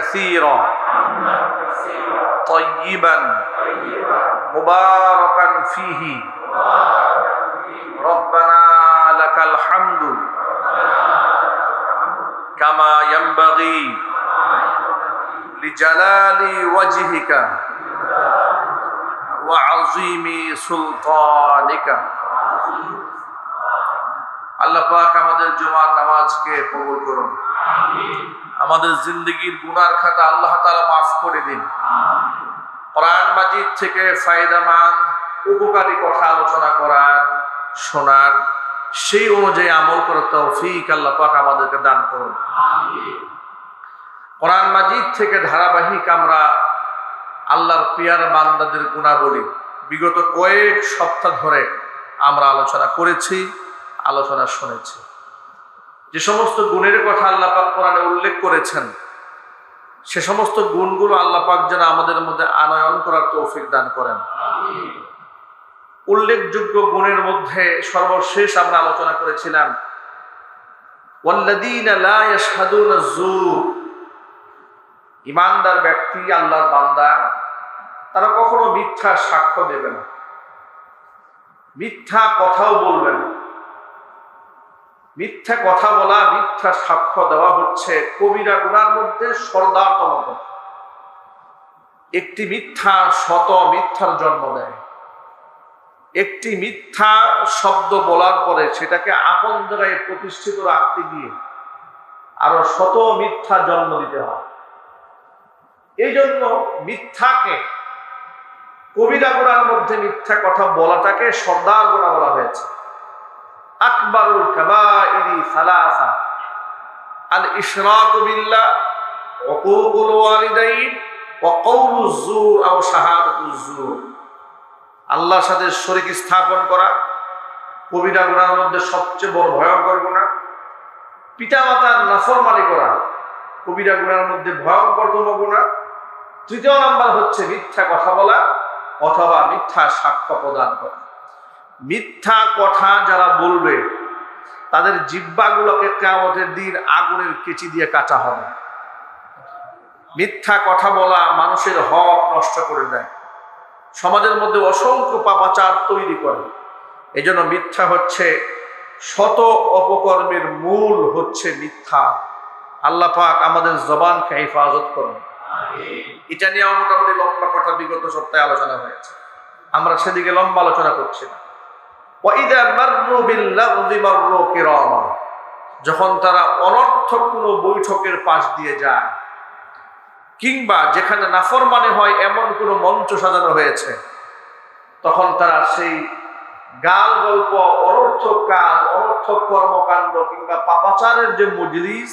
كثيرا طيبا مباركا فيه ربنا لك الحمد كما ينبغي لجلال وجهك وعظيم سلطانك আল্লাহ পাক আমাদের জুমার নামাজকে কবুল করুন আমাদের জিন্দগির গুনার খাতা আল্লাহ তাআলা মাফ করে দিন। কোরআন মাজিদ থেকে ফায়দামান উপকারী কথা আলোচনা করার, শোনার, সেই অনুযায়ী আমল করার তৌফিক আল্লাহ পাক আমাদেরকে দান করুন। কোরআন মাজিদ থেকে ধারাবাহিক আমরা আল্লাহর পিয়ার বান্দাদের গুণাবলী বিগত কয়েক সপ্তাহ ধরে আমরা আলোচনা করেছি, আলোচনা শুনেছি। যে সমস্ত গুণের কথা আল্লাহ পাক কোরআনে উল্লেখ করেছেন, সে সমস্ত গুণগুলো আল্লাহ পাক যেন আমাদের মধ্যে আনয়ন করার তৌফিক দান করেন। উল্লেখযোগ্য গুণের মধ্যে সর্বশেষ আমরা আলোচনা করেছিলাম ইমানদার ব্যক্তি আল্লাহর বান্দা, তারা কখনো মিথ্যা সাক্ষ্য দেবে না। মিথ্যা কথাও বলবে না। মিথ্যা কথা বলা, মিথ্যা সাক্ষ্য দেওয়া হচ্ছে কবিরা গুণার মধ্যে সর্দারতম। একটি মিথ্যা শত মিথ্যার জন্ম দেয়। একটি মিথ্যা শব্দ বলার পরে সেটাকে আপন জায়গায় প্রতিষ্ঠিত রাখতে গিয়ে আরও শত মিথ্যা জন্ম দিতে হয়। এই জন্য মিথ্যাকে, কবিরা গোড়ার মধ্যে মিথ্যা কথা বলাটাকে সর্দার গোড়া বলা হয়েছে। আকবরুল কাবাইরি আল ইশরাকু বিল্লাহ উকুকুল ওয়ালিদাইন, ওয়া কওলুজ জুর আও শাহাদাতুজ জুর আল্লাহর সাথে শরীক স্থাপন করা, কবিরা গুণার মধ্যে সবচেয়ে বড় ভয়ঙ্কর গুণা পিতামাতার নাফরমানি করা, কবিরা গুণার মধ্যে ভয়ঙ্করতম গুণা তৃতীয় নাম্বার হচ্ছে মিথ্যা কথা বলা, অথবা মিথ্যা সাক্ষ্য প্রদান করা। মিথ্যা কথা যারা বলবে, তাদের জিব্বাগুলোকে কেমতের দিন আগুনের কেচি দিয়ে কাটা হবে। মিথ্যা কথা বলা মানুষের হক নষ্ট করে দেয়। সমাজের মধ্যে অসংখ্য পাপাচার তৈরি করে। এজন্য মিথ্যা হচ্ছে, শত অপকর্মের মূল হচ্ছে মিথ্যা। আল্লাহ পাক আমাদের জবানকে হেফাজত করুন। এটা নিয়ে মোটামুটি লম্বা কথা, বিগত সপ্তাহে আলোচনা হয়েছে। আমরা সেদিকে লম্বা আলোচনা করছি না ওয়াইদা মাররু বিল্লাগযি মাররু কিরামা যখন তারা অনর্থক কোনো বৈঠকের পাশ দিয়ে যায়, কিংবা যেখানে নাফরমানি হয় এমন কোনো মঞ্চ সাজানো হয়েছে, তখন তারা সেই গাল গল্প, অনর্থক কাজ, অনর্থক কর্মকাণ্ড কিংবা পাপাচারের যে মজলিস,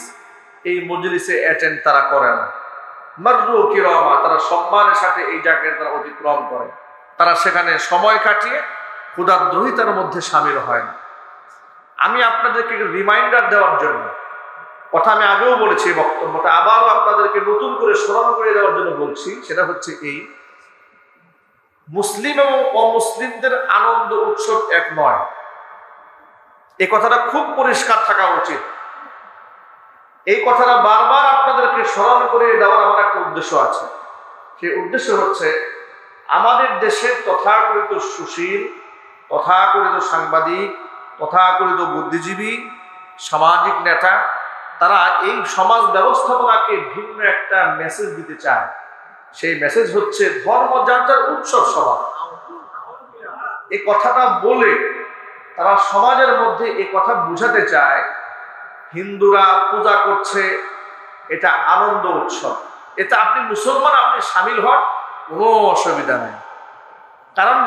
এই মজলিসে অ্যাটেন্ড তারা করে না কিরমা, তারা সম্মানের সাথে এই জায়গায় তারা অতিক্রম করে। তারা সেখানে সময় কাটিয়ে ক্ষুদাদ্রোহিতার মধ্যে সামিল হয় না। আমি আপনাদেরকে রিমাইন্ডার দেওয়ার জন্য, কথা আমি আগেও বলেছি বক্তব্যটা, আবারও আপনাদেরকে নতুন করে স্মরণ করে দেওয়ার জন্য বলছি, সেটা হচ্ছে এই, মুসলিম এবং অমুসলিমদের আনন্দ উৎসব এক নয়। এই কথাটা খুব পরিষ্কার থাকা উচিত। এই কথাটা বারবার আপনাদেরকে স্মরণ করে দেওয়ার আমার একটা উদ্দেশ্য আছে। সেই উদ্দেশ্য হচ্ছে, আমাদের দেশের তথাকথিত সুশীল তথাকথিত সাংবাদিক তথাকথিত বুদ্ধিজীবী, সামাজিক নেতা, তারা এই সমাজ ব্যবস্থাপনাকে ভিন্ন একটা মেসেজ দিতে চায়। সেই মেসেজ হচ্ছে ধর্ম যার উৎসব সভা এই কথাটা বলে তারা সমাজের মধ্যে এই কথা বুঝাতে চায়, হিন্দুরা পূজা করছে, এটা আনন্দ উৎসব। এটা আপনি মুসলমান, আপনি সামিল হন, কোনো অসুবিধা নেই। কারণ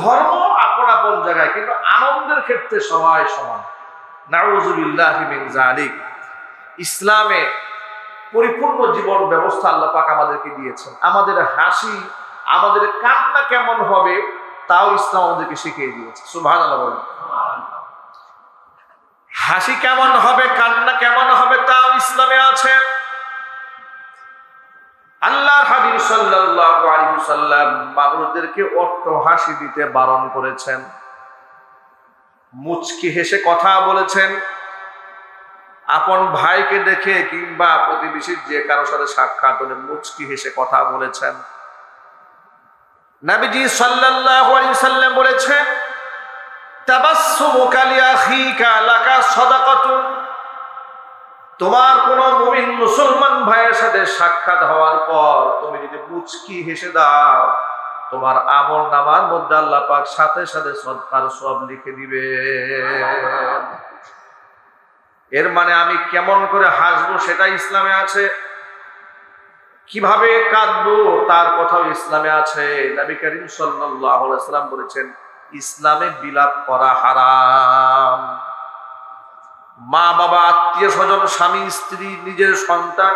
ধর্ম আপন আপন জায়গায়, কিন্তু আনন্দের ক্ষেত্রে সবাই সমান। নাউজুবিল্লাহ জালিক ইসলামে পরিপূর্ণ জীবন ব্যবস্থা আল্লাহ পাক আমাদেরকে দিয়েছেন। আমাদের হাসি, আমাদের কান্না কেমন হবে, তাও ইসলাম আমাদেরকে শিখিয়ে দিয়েছে। সুভান হাসি কেমন হবে, কান্না কেমন হবে, তাও ইসলামে আছে। আল্লাহ হাবিব সাল্লাল্লাহু আলাইহি মানুষদেরকে অট্ট হাসি দিতে বারণ করেছেন। মুচকি হেসে কথা বলেছেন। আপন ভাইকে দেখে কিংবা প্রতিবেশীর যে কারোর সাথে সাক্ষাৎ হলে মুচকি হেসে কথা বলেছেন। নাবিজি সাল্লাল্লাহু আলাইহি সাল্লাম বলেছেন, তাবাসসুমুকা লিআখিকা লাকা সাদাকাতুন। তোমার কোন মুমিন মুসলমান ভাইয়ের সাথে সাক্ষাৎ হওয়ার পর তুমি যদি মুচকি হেসে দাও, তোমার আমল নামার মধ্যে আল্লাহ পাক সাথে সাথে সৎকার সব লিখে দিবে। এর মানে আমি কেমন করে হাসবো সেটা ইসলামে আছে? কীভাবে কাঁদবো তার কথাও ইসলামে আছে। নবী করিম সাল্লাম বলেছেন, ইসলামে বিলাপ করা হারাম। মা বাবা, আত্মীয় স্বজন, স্বামী, স্ত্রী, নিজের সন্তান,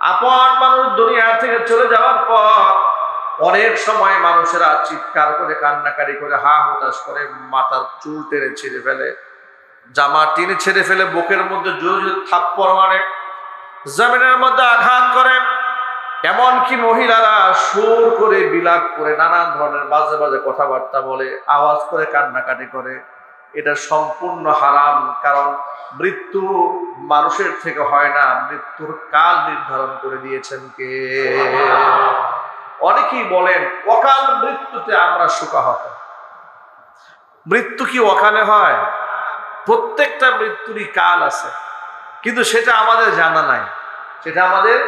আপন মানুষ দুনিয়া থেকে চলে যাওয়ার পর অনেক সময় মানুষেরা চিৎকার করে কান্নাকারি করে, হা হতাশ করে, মাথার চুল টেনে ছেড়ে ফেলে, জামা টেনে ছেড়ে ফেলে, বুকের মধ্যে জোরে জোরে থাপ্পড় মারে, জমিনের মধ্যে আঘাত করে। এমনকি মহিলারা সুর করে, বিলাপ করে, নানান ধরনের বাজে বাজে কথাবার্তা বলে, আওয়াজ করে, কান্নাকাটি করে। এটা সম্পূর্ণ হারাম, কারণ মৃত্যু মানুষের থেকে হয় না, মৃত্যুর কাল নির্ধারণ করে দিয়েছেন কে? অনেকেই বলেন, অকাল মৃত্যুতে আমরা সুখাহত মৃত্যু কি অকালে হয়? প্রত্যেকটা মৃত্যুরই কাল আছে, কিন্তু সেটা আমাদের জানা নাই। সেটা আমাদের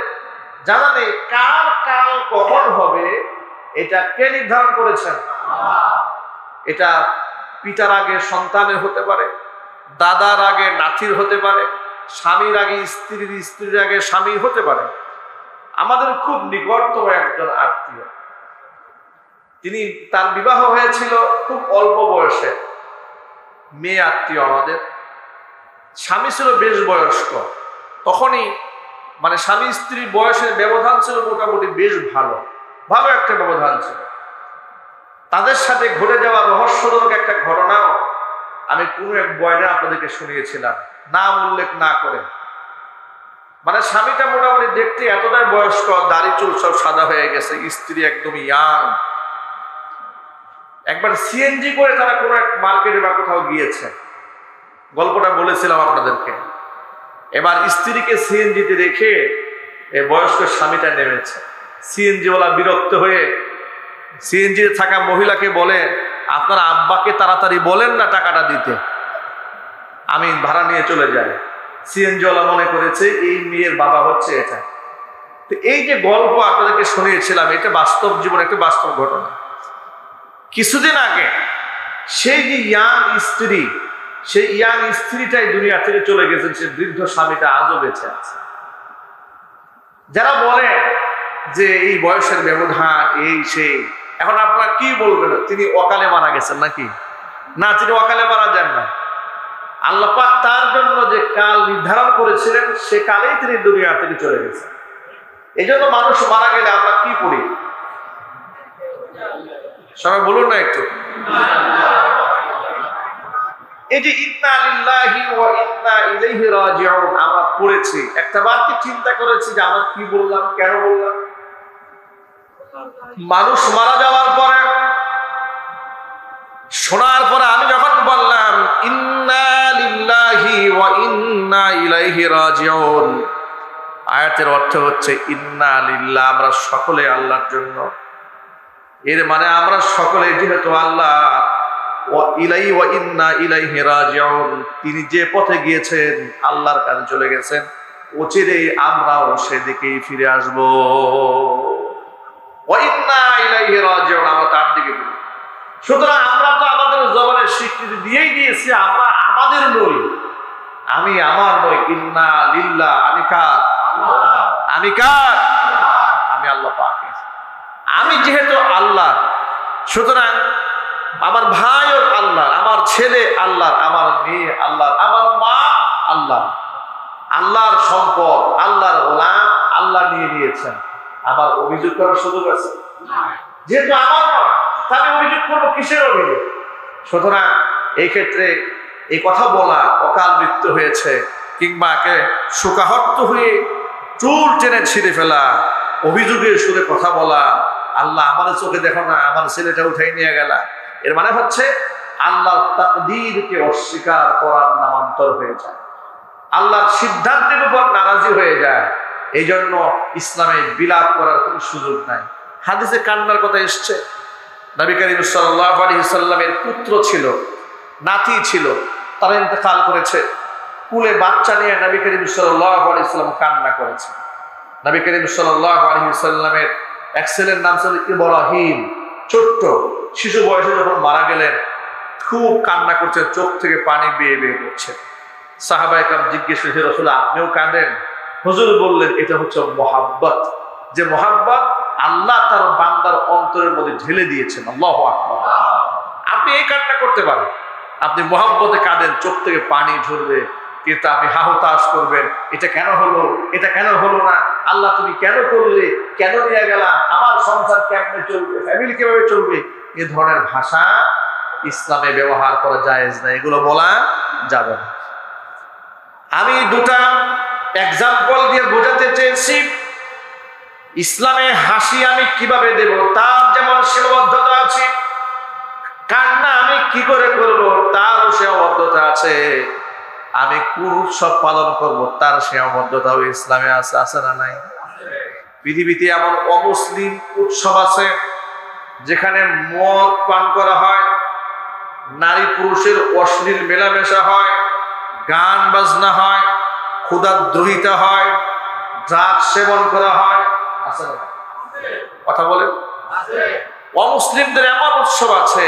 জানা নেই, কার কাল কখন হবে, এটা কে নির্ধারণ করেছেন? এটা পিতার আগে সন্তানের হতে পারে, দাদার আগে নাতির হতে পারে, স্বামীর আগে স্ত্রীর স্ত্রীর আগে স্বামী হতে পারে। আমাদের খুব নিকটতম একজন আত্মীয়। তিনি তার বিবাহ হয়েছিল খুব অল্প বয়সে। মেয়ে আত্মীয় আমাদের। স্বামী ছিল বেশ বয়স্ক। তখনই মানে স্বামী স্ত্রীর বয়সের ব্যবধান ছিল মোটামুটি বেশ ভালো। ভালো একটা ব্যবধান ছিল। তাদের সাথে ঘটে যাওয়া রহস্যজনক একটা ঘটনাও আমি কোনো এক বয়নে আপনাদেরকে শুনিয়েছিলাম। নাম উল্লেখ না করে। মানে স্বামীটা মোটামুটি দেখতে এতটাই বয়স্ক, দাড়ি, চুল সব সাদা হয়ে গেছে, স্ত্রী একদম ইয়াং। একবার সিএনজি করে তারা কোনো এক মার্কেটে বা কোথাও গিয়েছে। গল্পটা বলেছিলাম আপনাদেরকে। এবার স্ত্রীকে সিএনজিতে রেখে এই বয়স্ক স্বামীটা নেমেছে। সিএনজিওয়ালা বিরক্ত হয়ে সিএনজিতে থাকা মহিলাকে বলে, আপনার আব্বাকে তাড়াতাড়ি বলেন না টাকাটা দিতে। আমি ভাড়া নিয়ে চলে যাই। সিএনজিওয়ালা মনে করেছে, এই মেয়ের বাবা হচ্ছে এটা। তো এই যে গল্প আপনাদেরকে শুনিয়েছিলাম, এটা বাস্তব জীবন একটা বাস্তব ঘটনা। কিছুদিন আগে সেই যে ইয়াং স্ত্রী, সেই ইয়াং স্ত্রীটাই দুনিয়া থেকে চলে গেছেন, সে বৃদ্ধ স্বামীটা আজও বেঁচে আছে। যারা বলে যে এই বয়সের ব্যবধান, এই সেই এখন আপনারা কি বলবেন? তিনি অকালে মারা গেছেন নাকি? না, তিনি অকালে মারা যান না আল্লাপাক তার জন্য যে কাল নির্ধারণ করেছিলেন, সে কালেই তিনি দুনিয়া থেকে চলে গেছেন। এই জন্য মানুষ মারা গেলে আমরা কি করি? সবাই বলুন না একটু। এই যে ইন্না আমরা পড়েছি। একটা বাক্যে চিন্তা করেছি যে আমরা কি বললাম, কেন বললাম? মানুষ মারা যাওয়ার পরে, শোনার পরে আমি যখন বললাম আয়াতের অর্থ হচ্ছে, ইন্না আমরা সকলে আল্লাহর জন্য। এর মানে আমরা সকলে যেহেতু আল্লাহ ইলাই ওয়া ইন্না ইলাইহি রাজিউন তিনি যে পথে গিয়েছেন, আল্লাহর কাছে চলে গেছেন। অচিরেই আমরাও সেদিকেই ফিরে আসব। আমরা সুতরাং আমরা তো আমাদের স্বীকৃতি দিয়েই দিয়েছি, আমরা আমাদের নই। আমি আমার নই আমি আমি আমি আল্লাহ আমি যেহেতু আল্লাহ, সুতরাং আমার ভাইও আল্লাহ আমার ছেলে আল্লাহ আমার মেয়ে আল্লাহ আমার মা আল্লাহ আল্লাহর সম্পদ, আল্লাহর গোলাম আল্লাহ নিয়ে নিয়েছেন। আমার অভিযোগ করার সুযোগ আছে। যেহেতু আমার নয় অভিযোগ করব কিসের অভিযোগ? সুতরাং এই ক্ষেত্রে এই কথা বলা অকাল মৃত্যু হয়েছে, কিংবা একে শোকাহত হয়ে চুল টেনে ছিঁড়ে ফেলা, অভিযোগের সুরে কথা বলা, আল্লাহ আমার চোখে দেখো না, আমার ছেলেটা উঠাই নিয়ে গেলা। এর মানে হচ্ছে আল্লাহ তাকদীরকে অস্বীকার করার নামান্তর হয়ে যায়। আল্লাহর সিদ্ধান্তের উপর নারাজি হয়ে যায়। এই জন্য ইসলামে বিলাপ করার কোনো সুযোগ নাই। হাদিসে কান্নার কথা এসছে। নবী করিম সাল্লাহ আলী সাল্লামের পুত্র ছিল, নাতি ছিল, তারা ইন্তেকাল করেছে। কুলে বাচ্চা নিয়ে নবী করিম সাল্লাহ আলী সাল্লাম কান্না করেছে। নবী করিম সাল্লাহ আলী সাল্লামের এক ছেলের নাম ছিল ইব্রাহিম। ছোট্ট, শিশু বয়সে যখন মারা গেলেন, খুব কান্না করছে, চোখ থেকে পানি বেয়ে বেয়ে পড়ছে সাহাবাইকাম জিজ্ঞেস করেছে, রসুল, আপনিও কাঁদেন? হুজুর বললেন, এটা হচ্ছে মোহাব্বত। যে মোহাব্বত আল্লাহ তার বান্দার অন্তরের মধ্যে ঢেলে দিয়েছেন। আল্লাহ আকবার। আপনি এই কাজটা করতে পারেন। আপনি মোহাব্বতে কাঁদেন, চোখ থেকে পানি ঝরবে কিন্তু আপনি হাহতাশ করবেন, এটা কেন হলো? এটা কেন হলো না? আল্লাহ, তুমি কেন করলে? কেন নিয়ে গেলা? আমার সংসার কেমনে চলবে? ফ্যামিলি কীভাবে চলবে? এ ধরনের ভাষা ইসলামে ব্যবহার করা জায়েজ না। এগুলো বলা যাবে না। আমি দুটা এক্সাম্পল দিয়ে বোঝাতে চেয়েছি, ইসলামে হাসি আমি কীভাবে দেব? তার যেমন সীমাবদ্ধতা আছে, কান্না আমি কি করে করব? তারও সীমাবদ্ধতা আছে। আমি কোন উৎসব পালন করব, তার সীমাবদ্ধতাও ইসলামে আছে আছে না নাই? পৃথিবীতে এমন অমুসলিম উৎসব আছে, যেখানে মদ পান করা হয়, নারী পুরুষের অশ্লীল মেলামেশা হয়, গান বাজনা হয় ক্ষুদাদ্রোহিতা হয় ড্রাগ সেবন করা হয়? কথা বলেন। অমুসলিমদের এমন উৎসব আছে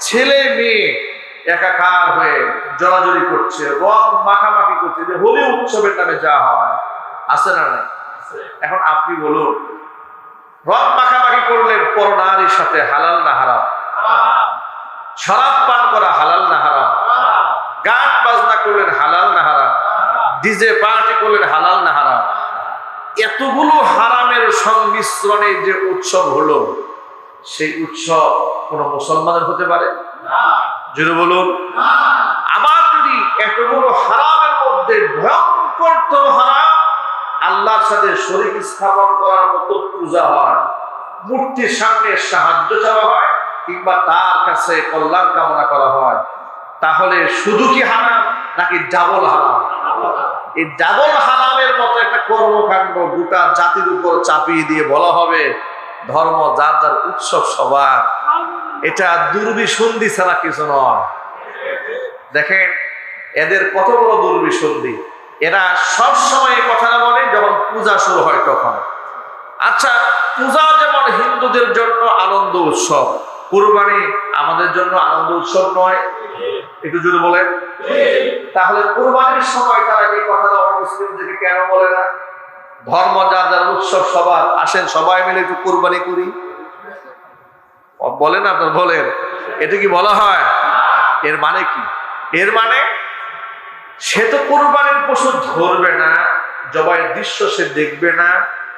ছেলে মেয়ে একাকার হয়ে জড়াজড়ি করছে রং মাখামাখি করছে যে হোলি উৎসবের নামে যা হয়। আছে না নাই? এখন আপনি বলুন রং মাখামাখি করলেন পর নারীর সাথে হালাল না হারাম? শরাব পান করা হালাল না হারাম। গান বাজনা করলেন হালাল না হারাম? ডিজে পার্টি করলেন হালাল না হারাম? এতগুলো হারামের সংমিশ্রণে যে উৎসব হলো, সেই উৎসব কোন মুসলমানের হতে পারে? যদি বলুন। আবার যদি এতগুলো হারামের মধ্যে ভয়ঙ্কর তো হারাম, আল্লাহর সাথে শরীর স্থাপন করার মতো পূজা হয়, মূর্তির সামনে সাহায্য চাওয়া হয়, কিংবা তার কাছে কল্যাণ কামনা করা হয়, তাহলে শুধু কি হারাম নাকি ডাবল হারাম? এই ডাবল হারামের মতো একটা কর্মকাণ্ড গোটা জাতির উপর চাপিয়ে দিয়ে বলা হবে, ধর্ম যার যার উৎসব সবার। এটা দুর্বিসন্ধি ছাড়া কিছু নয়। দেখেন, এদের কত বড় দুর্বিসন্ধি। এরা সব সময় কথাটা বলে, যখন পূজা শুরু হয় তখন। আচ্ছা পূজা যেমন হিন্দুদের জন্য আনন্দ উৎসব কুরবানি আমাদের জন্য আনন্দ উৎসব নয়। একটু যদি বলেন। তাহলে কুরবানির সময় তারা এই কথাটা অমুসলিমদেরকে কেন বলে না? ধর্ম, যার যার উৎসব, সবার। আসেন, সবাই মিলে একটু কুরবানি করি। বলেন আপনার, বলেন। এটা কি বলা হয়? এর মানে কি? এর মানে সে তো কুরবানির পশু ধরবে না, জবাইয়ের দৃশ্য সে দেখবে না,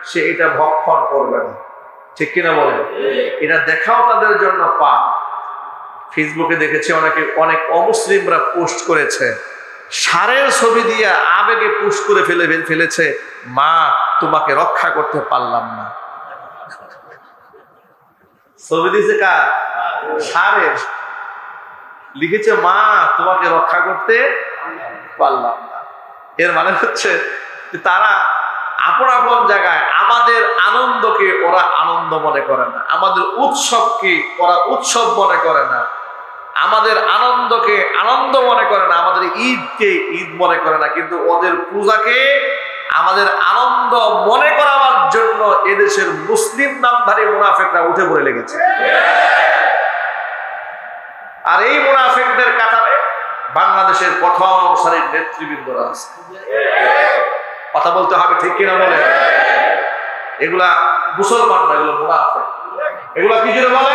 সে এটা ভক্ষণ করবে না। ঠিক কিনা বলেন? এটা দেখাও তাদের জন্য পাপ। ফেসবুকে দেখেছি অনেকে, অনেক অমুসলিমরা পোস্ট করেছে। সারের ছবি দিয়ে আবেগে পোস্ট করে ফেলে, ফেলেছে, মা, তোমাকে রক্ষা করতে পারলাম না। ছবি দিয়েছে কার? সারের। লিখেছে, মা, তোমাকে রক্ষা করতে পারলাম না। এর মানে হচ্ছে তারা আপন আপন জায়গায় আমাদের আনন্দকে ওরা আনন্দ মনে করে না। আমাদের উৎসবকে ওরা উৎসব মনে করে না। আমাদের আনন্দকে আনন্দ মনে করে না। আমাদের ঈদকে ঈদ মনে করে না। কিন্তু ওদের পূজাকে আমাদের আনন্দ মনে করাবার জন্য এদেশের মুসলিম নামধারী মুনাফেকরা উঠে পড়ে লেগেছে। আর এই মুনাফেকদের কাতারে বাংলাদেশের প্রথম সারির নেতৃবৃন্দরা আছে। কথা বলতে হবে ঠিক কিনা বলে এগুলা মুসলমান না, এগুলো মুনাফেক। এগুলা কি জন্য বলে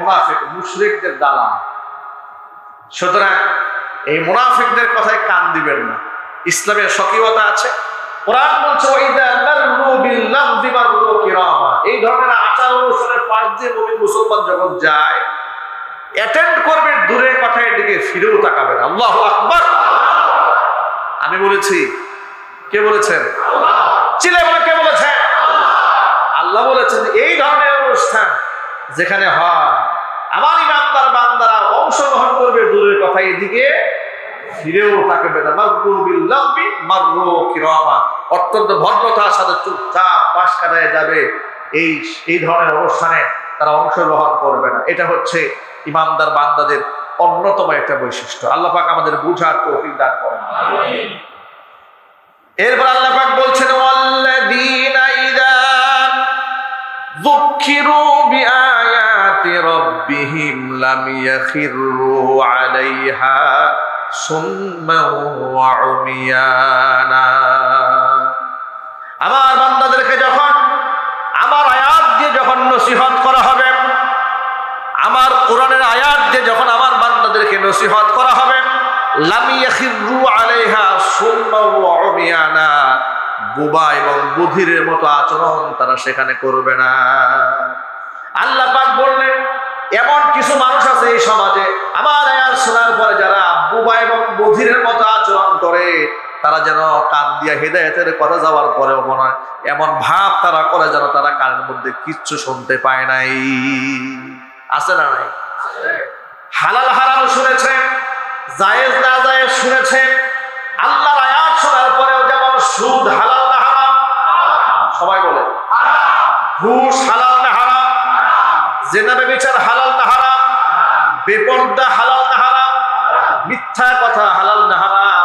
মুনাফেক, মুশরিকদের দালাল। সুতরাং এই মুনাফিকদের কথায় কান দিবেন না। ইসলামের সকিয়তা আছে। কোরআন বলছে এই ধরনের আচার অনুষ্ঠানের পাশ দিয়ে মুমিন মুসলমান যখন যায়, অ্যাটেন্ড করবে দূরের কথায় দিকে ফিরেও তাকাবে না। আল্লাহু আকবার। আমি বলেছি, কে বলেছেন? চিলে বলে কে বলেছেন আল্লাহ বলেছেন, এই ধরনের অনুষ্ঠান যেখানে হয়, আমার ইমানদার বান্দারা অংশগ্রহণ করবে দূরের কথা, এদিকে ফিরেও তাকাবে না মাররু বিল্লাহি মাররু কিরামা। অত্যন্ত ভদ্রতার সাথে চুপচাপ পাশ কাটায় যাবে। এই এই ধরনের অনুষ্ঠানে তারা অংশগ্রহণ করবে না। এটা হচ্ছে ইমামদার বান্দাদের অন্যতম একটা বৈশিষ্ট্য। আল্লাহ পাক আমাদের বুঝার তৌফিক দান করেন। এরপর আল্লাহ পাক বলছেন আমার বান্দাদেরকে যখন, আমার আয়াত দিয়ে যখন নসিহত করা হবে, আমার কোরআনের আয়াত দিয়ে যখন আমার বান্দাদেরকে নসিহত করা হবে বুবা এবং বুধিরের মতো আচরণ তারা সেখানে করবে না। আল্লাহ পাক বললেন, এমন কিছু মানুষ আছে এই সমাজে, আমার আয়াত শোনার পরে যারা বুবা এবং বধিরের মতো আচরণ করে, তারা যেন কান দিয়া হেদায়তের কথা যাওয়ার পরেও মনে হয় এমন ভাব তারা করে যেন তারা কানের মধ্যে কিচ্ছু শুনতে পায় নাই। আছে না নাই? হালাল হারাম শুনেছে জায়েজ না জায়েজ শুনেছে। আল্লাহর আয়াত শোনার পরেও যেমন সুদ হালাল না হারাম, সবাই বলে, ঘুষ হালাল না হারাম জেনাবে বিচার হালাল না হারাম, বেপর্দা হালাল না হারাম, মিথ্যা কথা হালাল না হারাম,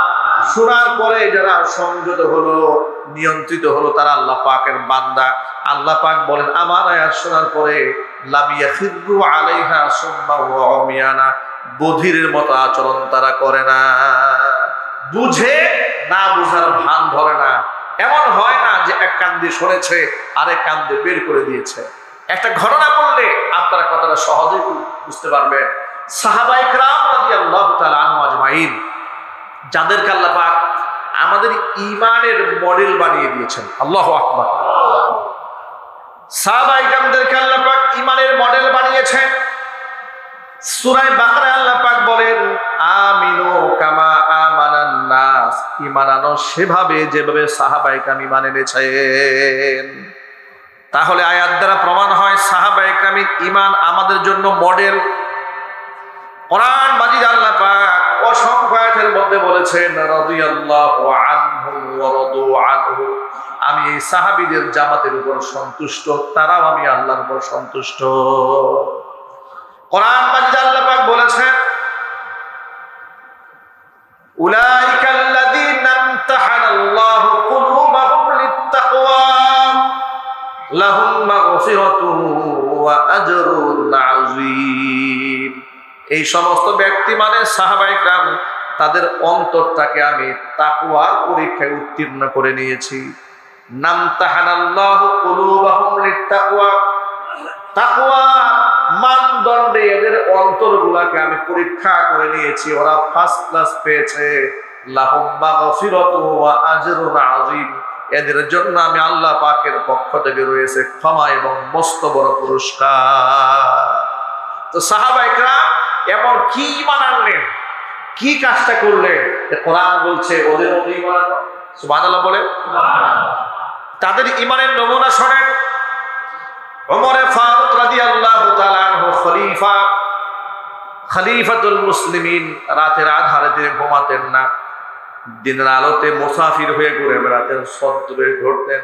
শোনার পরে যারা সংযত হলো, নিয়ন্ত্রিত হলো, তারা আল্লাহ পাকের বান্দা। আল্লাহ পাক বলেন, আমার আয়াত শোনার পরে লামিয়া খিদ্রু আলাইহা সুম্মা ওয়া উমিয়ানা। বধিরের মতো আচরণ তারা করে না। বুঝে না বুঝার ভান ধরে না। এমন হয় না যে এক কান দিয়ে শুনেছে আরেক কান দিয়ে বের করে দিয়েছে। একটা ঘটনা বললে আপনারা কথাটা সহজেই বুঝতে পারবেন। যাদেরকে আল্লাহ পাক আমাদের ইমানের মডেল বানিয়ে দিয়েছেন। আল্লাহ আকবার। সাহাবাইকামদেরকে আল্লাহ পাক ইমানের মডেল বানিয়েছেন। সূরায়ে বাকারায় আল্লাহ পাক বলেন, আমিনু কামা আমানান নাস। সেভাবে যেভাবে সাহাবাইকাম ঈমান এনেছেন। তাহলে আয়াত দ্বারা প্রমাণ হয় সাহাবাইকাম ঈমান আমাদের জন্য মডেল। কোরআন মাজিদ আল্লাহ পাক অসংখ্য আয়াতের মধ্যে বলেছেন, রাদিয়াল্লাহু আনহু ওয়া রাদু আনহু। আমি এই সাহাবীদের জামাতের উপর সন্তুষ্ট, তারাও আমি আল্লাহর উপর সন্তুষ্ট। কোরআন আল্লাহ পাক বলেছেন এই সমস্ত ব্যক্তি মানে সাহাবাইকরাম তাদের অন্তরটাকে আমি তাকুয়ার পরীক্ষায় উত্তীর্ণ করে নিয়েছি। নাম তাহানাল্লাহ কুলুবাহুম তাকওয়া মানদণ্ডে এদের অন্তরগুলাকে আমি পরীক্ষা করে নিয়েছি ওরা ফার্স্ট ক্লাস পেয়েছে। এদের জন্য আমি আল্লাহ পাকের পক্ষ থেকে রয়েছে ক্ষমা এবং মস্ত বড় পুরস্কার। তো সাহাবাইকরা এমন কি ইমান আনলেন? কি কাজটা করলেন? কোরআন বলছে ওদের ইমান বলে তাদের ইমানের নমুনা শোনেন। ওমরে ফারুক রাদিয়াল্লাহু তাআলা আনহু খলিফা। খলিফাতুল মুসলিমিন রাতের আধারে তিনি ঘুমাতেন না। দিনের আলোতে মুসাফির হয়ে ঘুরে বেড়াতেন সদ্দূরে ঘুরতেন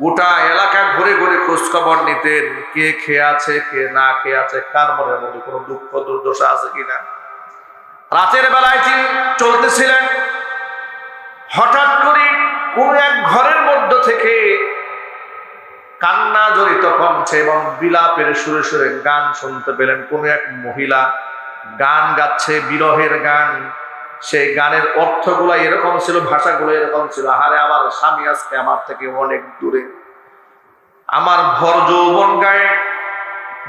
গোটা এলাকা ঘুরে ঘুরে খোঁজ নিতেন, কে খেয়ে আছে, কে না খেয়ে আছে, কার মনের মধ্যে কোনো দুঃখ, দুর্দশা আছে কিনা। রাতের বেলায় তিনি চলতেছিলেন। হঠাৎ করে কোন এক ঘরের মধ্য থেকে কান্না জড়িত কণ্ঠে এবং বিলাপের সুরে সুরে গান শুনতে পেলেন কোন এক মহিলা। গান গাচ্ছে বিরহের গান। সেই গানের অর্থগুলো এরকম ছিল, ভাষাগুলো এরকম ছিল। আহারে, আমার স্বামী আজকে আমার থেকে অনেক দূরে। আমার ভর যৌবন গায়ে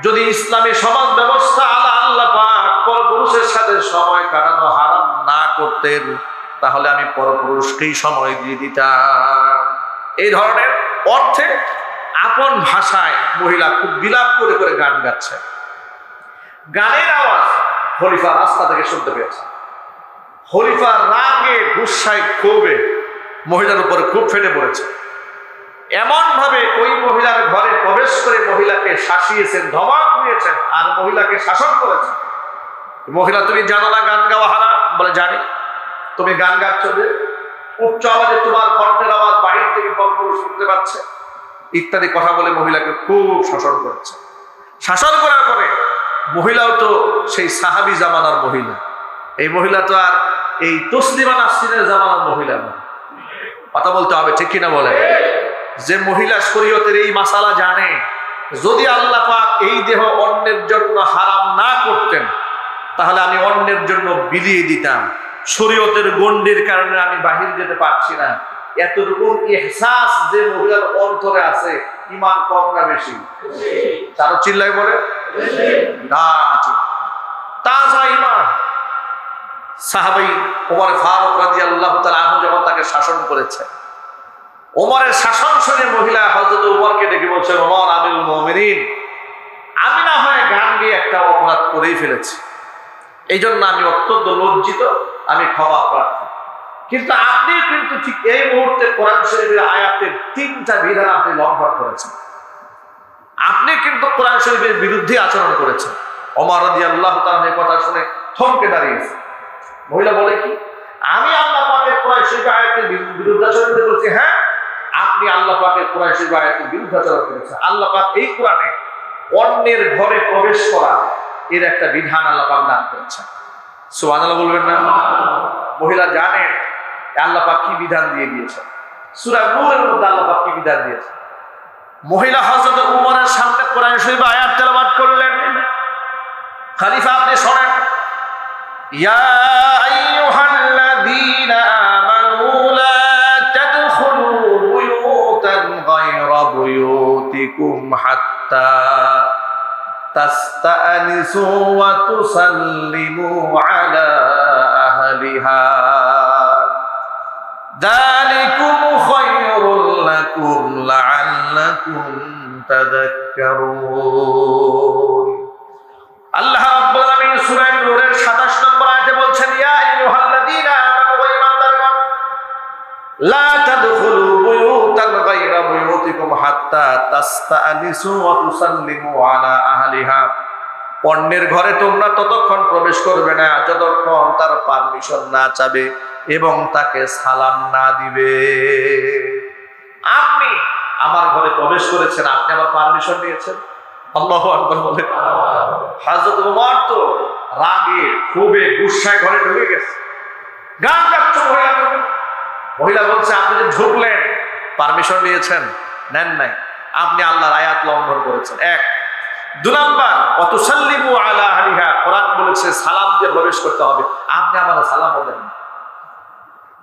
যদি ইসলামী সমাজ ব্যবস্থা আল্লাহ আল্লাহ পরপুরুষের সাথে সময় কাটানো হারাম না করতেন, তাহলে আমি পরপুরুষকেই সময় দিয়ে দিতাম। এই ধরনের অর্থে আপন ভাষায় মহিলা খুব বিলাপ করে করে গান গাচ্ছে। গানের আওয়াজ খলিফা রাস্তা থেকে শুনতে পেয়েছে। খলিফা রাগে গুসায় ক্ষোভে মহিলার উপরে খুব ফেটে পড়েছে। এমন ভাবে ওই মহিলার ঘরে প্রবেশ করে মহিলাকে শাসিয়েছেন, ধমক দিয়েছেন আর মহিলাকে শাসন করেছেন মহিলা, তুমি জানো না গান গাওয়া হারা বলে, জানি। তুমি গান গাচ্ছ যে উচ্চ আওয়াজে তোমার কণ্ঠের আওয়াজ বাহির থেকে পরপুরুষ শুনতে পাচ্ছে। ইত্যাদি কথা বলে মহিলাকে খুব শাসন করেছে। শাসন করার পরে মহিলাও তো সেই সাহাবি জামানার মহিলা। এই মহিলা তো আর এই তসলিমা নাসরিনের জামানার মহিলা না। কথা বলতে হবে, ঠিক কিনা বলে যে মহিলা শরীয়তের এই মাসালা জানে, যদি আল্লাহ পাক এই দেহ অন্যের জন্য হারাম না করতেন, তাহলে আমি অন্যের জন্য বিলিয়ে দিতাম। শরীয়তের গণ্ডির কারণে আমি বাহির যেতে পারছি না। এতটুকু এহসাস যে মহিলার অন্তরে আছে ইমান কম না বেশি? তারও চিল্লাই বলে? না তাজা ইমান সাহাবাই ওমর ফারুক রাজি আল্লাহ তালু যখন তাকে শাসন করেছে, ওমরের শাসন শুনে মহিলা হজরত উমরকে ডেকে বলছেন ওমর, আমিরুল মমিনিন, আমি না হয় গান গিয়ে একটা অপরাধ করেই ফেলেছি। এই জন্য আমি অত্যন্ত লজ্জিত, আমি ক্ষমা প্রার্থী কিন্তু আপনি কিন্তু ঠিক এই মুহূর্তে কোরআন শরীফের আয়াতের তিনটা বিধান আপনি লঙ্ঘন করেছেন। আপনি কিন্তু কোরআন শরীফের বিরুদ্ধে আচরণ করেছেন। অমর রাজি আল্লাহ তাআলা কথা শুনে থমকে দাঁড়িয়েছে। মহিলা বলে কি, আমি আল্লাহ পাকের কোরআন শরীফ আয়াতের বিরু- বিরুদ্ধাচরণ বলছি হ্যাঁ আপনি আল্লাহ পাকের কোরআন শরীফ আয়াতের বিরুদ্ধাচরণ করেছেন। আল্লাহ পাক এই কোরআনে অন্যের ঘরে প্রবেশ করা, এর একটা বিধান আল্লাহ পাক দান করেছেন। সুবহানাল্লাহ বলবেন না? মহিলা জানেন আল্লাহ পাক কি বিধান দিয়ে দিয়েছেন সূরা নূরের মধ্যে আল্লাহ পাক কি বিধান দিয়েছেন মহিলা হযরত উমরের সামনে কোরআন শরীফ আয়াত তেলাওয়াত করলেন খলিফা আপনি শোনেন يا أيها الذين آمنوا لا تدخلوا بيوتا غير بيوتكم حتى تستأنسوا وتسلموا على أهلها ذلكم خير لكم لعلكم تذكرون আল্লাহ রাব্বুল আলামিন সূরা নূরের 27 নম্বর আয়াতে বলছেন ইয়া আইয়ুহাল্লাযীনা আমানু ওয়া ঈমানদারগণ লা তাদখুলু বুয়ুতান গায়রা বুয়ুতিকুম হাত্তা তাস্তানিসু ওয়া তুসাল্লিমু আলা আহলিহা অন্যের ঘরে তোমরা ততক্ষণ প্রবেশ করবে না যতক্ষণ তার পারমিশন না চাবে এবং তাকে সালাম না দিবে। আপনি আমার ঘরে প্রবেশ করেছেন, আপনি আমার পারমিশন নিয়েছেন। আল্লাহ আকবার বলে। হাজরত উমর তো রাগে খুবে গুসায় ঘরে ঢুকে গেছে। গান গাচ্ছ মহিলা বলছে আপনি যে ঢুকলেন পারমিশন নিয়েছেন, নেন নাই। আপনি আল্লাহর আয়াত লঙ্ঘন করেছেন। এক। দু নাম্বার অত সাল্লিমু আলা হালিহা কোরআন বলেছে, সালাম দিয়ে প্রবেশ করতে হবে। আপনি আমার সালাম বলেন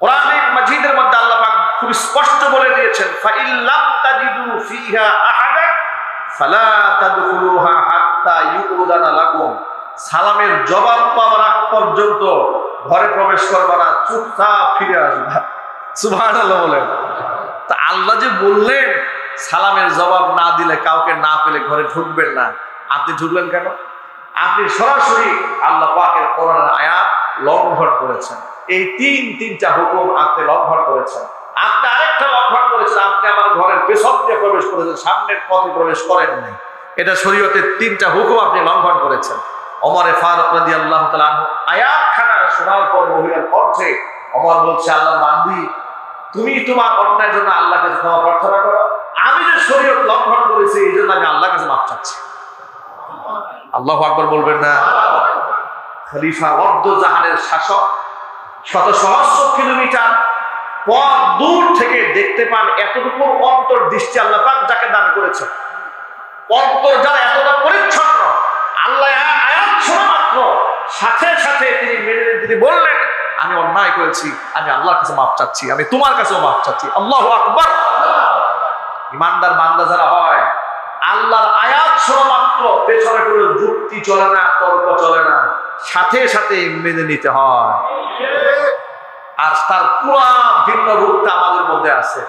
কোরআনে মাজিদের মধ্যে আল্লাহ পাক খুব স্পষ্ট বলে দিয়েছেন, ফাইল্লাম তাজিদু ফিহা আহাদা, ফালা তাদখুলুহা হাত্তা ইউদানা লাকুম। সালামের জবাব পাওয়ার আগ পর্যন্ত ঘরে প্রবেশ করবা না, চুপচাপ ফিরে আসবা। সুবহানাল্লাহ বলেন। তা আল্লাহ যে বললেন, সালামের জবাব না দিলে কাউকে না পেলে ঘরে ঢুকবেন না। আপনি ঢুকলেন কেন? আপনি সরাসরি আল্লাহ পাকের কোরআনের আয়াত লঙ্ঘন করেছেন। এই তিন তিনটা হুকুম আপনি লঙ্ঘন করেছেন। আপনি আরেকটা লঙ্ঘন করেছেন, আপনি আমার ঘরের পেছন দিয়ে প্রবেশ করেছেন, সামনের পথে প্রবেশ করেন নাই। এটা শরীয়তের তিনটা হুকুম আপনি লঙ্ঘন করেছেন। অমরে ফারুক রাদি আল্লাহ আয়াত খানা শোনার পর মহিলার কণ্ঠে অমর বলছে, আল্লাহ বান্দি, তুমি তোমার অন্যায়ের জন্য আল্লাহ কাছে ক্ষমা প্রার্থনা করো। আমি যে শরীয়ত লঙ্ঘন করেছি, এই জন্য আমি আল্লাহ কাছে মাপ চাচ্ছি। আল্লাহ আকবর বলবেন না। খলিফা অর্ধ জাহানের শাসক শত সহস্র কিলোমিটার পথ দূর থেকে দেখতে পান এতটুকু অন্তর দৃষ্টি আল্লাহ পাক যাকে দান করেছেন। অন্তর যারা এতটা পরিচ্ছন্ন, আল্লাহ মাত্র। সাথে সাথে তিনি মেনে তিনি বললেন, আমি অন্যায় করেছি, আমি আল্লাহর কাছে মাপ চাচ্ছি, আমি তোমার কাছেও মাপ চাচ্ছি। আল্লাহ আকবর! ইমানদার বান্দা যারা হয়, আল্লাহর আয়াত শোনা মাত্র, পেছনে কোনো যুক্তি চলে না, তর্ক চলে না। সাথে সাথে মেনে নিতে হয়। আর তার পুরা ভিন্ন রূপটা আমাদের মধ্যে আছে।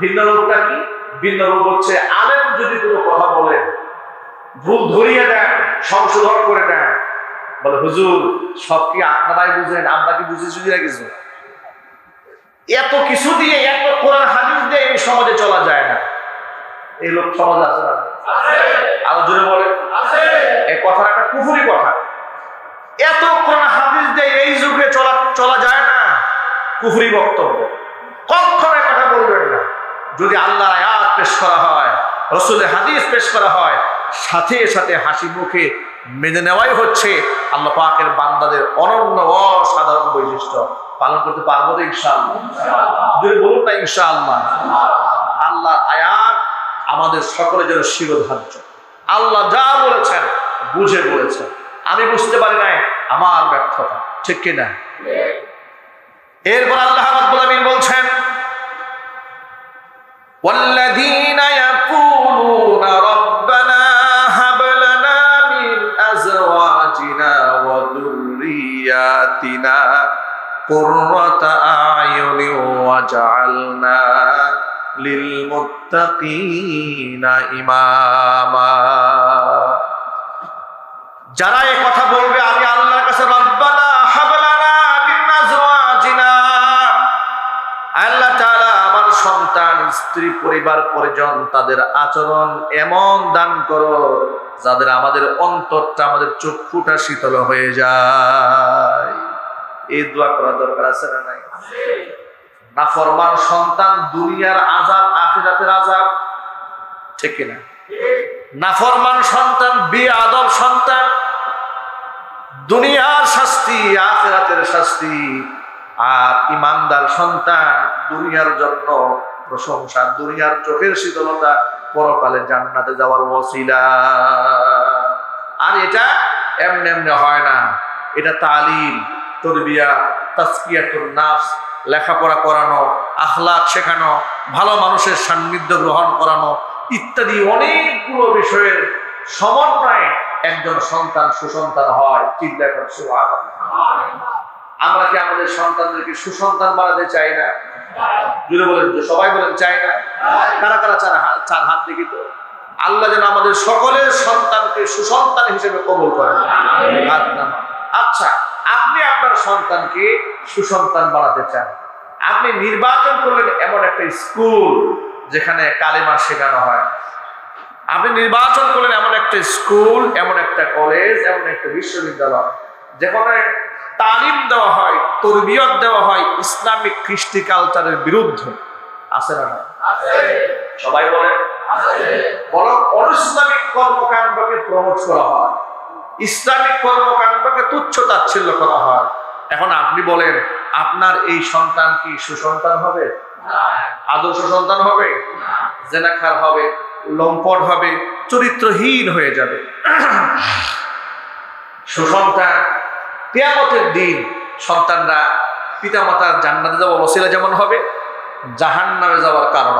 ভিন্ন রূপটা কি? ভিন্ন রূপ হচ্ছে আলেম যদি কোনো কথা বলেন ভুল ধরিয়ে দেন সংশোধন করে দেন বলে হুজুর সব কি আপনারাই বুঝেন? আমরা কি বুঝে সুঝি না কিছু? এত কিছু দিয়ে এত কোরআন হাদিস দিয়ে এই সমাজে চলা যায় না। এই লোক সমাজ আছে না? আরও জোরে বলে এই কথাটা একটা কুফুরি কথা। এত কোন হাদিস দিয়ে এই যুগে চলা চলা যায় না। কুফরি বক্তব্য। কখনো কথা বলবেন না। যদি আল্লাহ আয়াত পেশ করা হয়, রসুলের হাদিস পেশ করা হয়, সাথে সাথে হাসি মুখে মেনে নেওয়াই হচ্ছে আল্লাহ পাকের বান্দাদের অনন্য অসাধারণ বৈশিষ্ট্য। পালন করতে পারব তো ইনশাআল্লাহ? যদি বলুন না ইনশাআল্লাহ। আল্লাহ আয়াত আমাদের সকলের জন্য শিরোধার্য। আল্লাহ যা বলেছেন, বুঝে বলেছেন। আমি বুঝতে পারি নাই আমার ব্যর্থতা ঠিক কিনা এরপর আল্লাহ রাব্বুল আমিন বলছেন والذين يقولون ربنا هب لنا من أزواجنا وذرياتنا قرة أعين واجعلنا للمتقين إماما যারা এই কথা বলবে, আমি আল্লাহর কাছে আল্লাহ তাআলা আমার সন্তান, স্ত্রী, পরিবার, পরিজন, তাদের আচরণ এমন দান করো, যাদের আমাদের অন্তরটা, আমাদের চক্ষুটা শীতল হয়ে যায়। এই দোয়া করা দরকার আছে না নাই? নাফরমান সন্তান, দুনিয়ার আজাব আখিরাতের আজাব ঠিক কিনা? নাফরমান সন্তান বিয়ে আদব সন্তান দুনিয়ার শাস্তি, আখেরাতের শাস্তি, আর ইমানদার সন্তান দুনিয়ার জন্য প্রশংসা, দুনিয়ার চোখের শীতলতা পরকালে জান্নাতে যাওয়ার ওসিলা আর এটা এমনি এমনি হয় না। এটা তালিম, তরবিয়া তাস্কিয়াতুল নাফস, লেখাপড়া করানো, আখলাক শেখানো, ভালো মানুষের সান্নিধ্য গ্রহণ করানো ইত্যাদি অনেকগুলো বিষয়ের সমন্বয়ে একজন সন্তান সুসন্তান হয় চিন্তা করে আমরা কি আমাদের সন্তানদেরকে সুসন্তান বানাতে চাই না? যদি বলেন যে সবাই বলেন চাই না? কারা কারা চার হাত চার হাত দেখি তো? আল্লাহ যেন আমাদের সকলের সন্তানকে সুসন্তান হিসেবে কবল করেন। আচ্ছা আপনি আপনার সন্তানকে সুসন্তান বানাতে চান। আপনি নির্বাচন করলেন এমন একটা স্কুল যেখানে কালেমা শেখানো হয়। আপনি নির্বাচন করলেন এমন একটা স্কুল, এমন একটা কলেজ, এমন একটা বিশ্ববিদ্যালয়, যেখানে তালিম দেওয়া হয়, তরবিয়ত দেওয়া হয় ইসলামিক কৃষ্টি কালচারের বিরুদ্ধে। আছে না? সবাই বলে বরং অনিসলামিক কর্মকাণ্ডকে প্রমোট করা হয়। ইসলামিক কর্মকাণ্ডকে তুচ্ছ তাচ্ছিল্য করা হয়। এখন আপনি বলেন, আপনার এই সন্তান কি সুসন্তান হবে? আদর্শ সন্তান হবে? জেনাখার হবে? লম্পট হবে, চরিত্রহীন হয়ে যাবে। সুসন্তান, কেয়ামতের দিন সন্তানরা পিতামাতার জান্নাতে যাওয়া অসিলা যেমন হবে জাহান নামে যাওয়ার কারণ